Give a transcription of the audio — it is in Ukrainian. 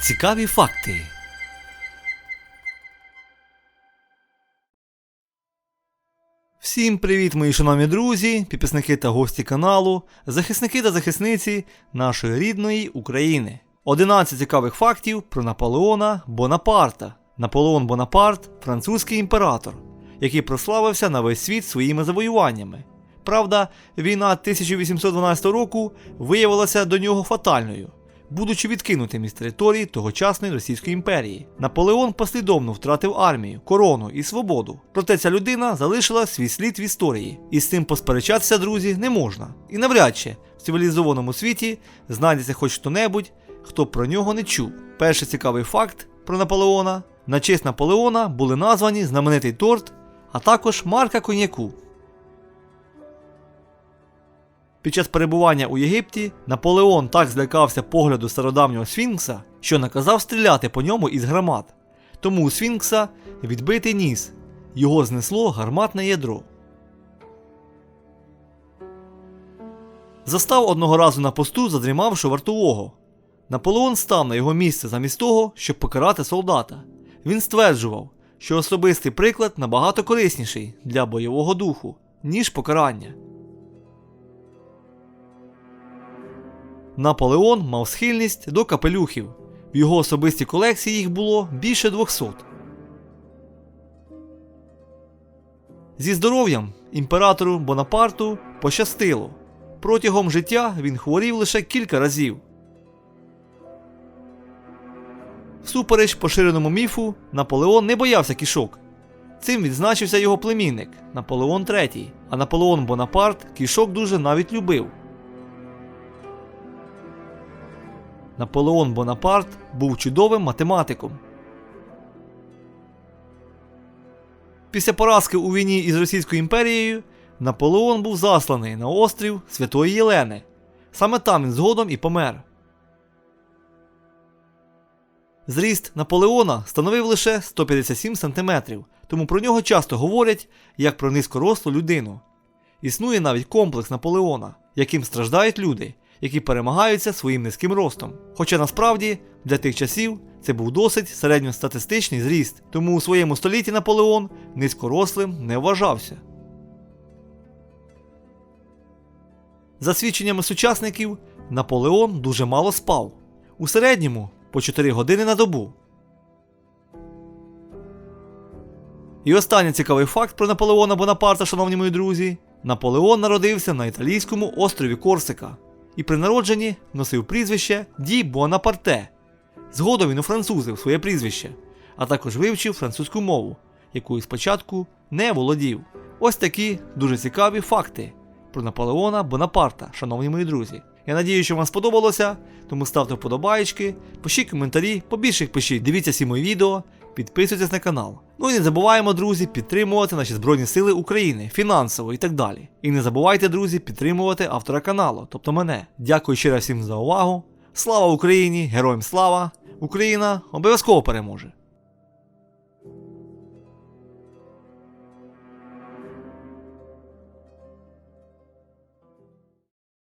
Цікаві факти. Всім привіт, мої шановні друзі, підписники та гості каналу, захисники та захисниці нашої рідної України. 11 цікавих фактів про Наполеона Бонапарта. Наполеон Бонапарт французький імператор, який прославився на весь світ своїми завоюваннями. Правда, війна 1812 року виявилася до нього фатальною. Будучи відкинутим із території тогочасної Російської імперії, Наполеон послідовно втратив армію, корону і свободу. Проте ця людина залишила свій слід в історії, і з цим посперечатися, друзі, не можна. І навряд чи в цивілізованому світі знайдеться хоч хто-небудь, хто про нього не чув. Перший цікавий факт про Наполеона: на честь Наполеона були названі знаменитий торт, а також марка коньяку. Під час перебування у Єгипті Наполеон так злякався погляду стародавнього Сфінкса, що наказав стріляти по ньому із гармат. Тому у Сфінкса відбитий ніс, його знесло гарматне ядро. Застав одного разу на посту, задрімавши вартового. Наполеон став на його місце замість того, щоб покарати солдата. Він стверджував, що особистий приклад набагато корисніший для бойового духу, ніж покарання. Наполеон мав схильність до капелюхів. В його особистій колекції їх було більше 200. Зі здоров'ям імператору Бонапарту пощастило. Протягом життя він хворів лише кілька разів. Всупереч поширеному міфу, Наполеон не боявся кішок. Цим відзначився його племінник Наполеон III, а Наполеон Бонапарт кішок дуже навіть любив. Наполеон Бонапарт був чудовим математиком. Після поразки у війні із Російською імперією Наполеон був засланий на острів Святої Єлени. Саме там він згодом і помер. Зріст Наполеона становив лише 157 см, тому про нього часто говорять як про низькорослу людину. Існує навіть комплекс Наполеона, яким страждають люди, які перемагаються своїм низьким ростом. Хоча насправді для тих часів це був досить середньостатистичний зріст, тому у своєму столітті Наполеон низькорослим не вважався. За свідченнями сучасників, Наполеон дуже мало спав. У середньому по 4 години на добу. І останній цікавий факт про Наполеона Бонапарта, шановні мої друзі. Наполеон народився на італійському острові Корсика і при народженні носив прізвище Ді Бонапарте. Згодом він уфранцузив своє прізвище, а також вивчив французьку мову, якою спочатку не володів. Ось такі дуже цікаві факти про Наполеона Бонапарта, шановні мої друзі. Я надію, що вам сподобалося, тому ставте вподобаєчки, пишіть коментарі, побільше пишіть, дивіться всі мої відео, підписуйтесь на канал. Ну і не забуваємо, друзі, підтримувати наші Збройні Сили України фінансово і так далі. І не забувайте, друзі, підтримувати автора каналу, тобто мене. Дякую ще раз всім за увагу. Слава Україні! Героям слава! Україна обов'язково переможе!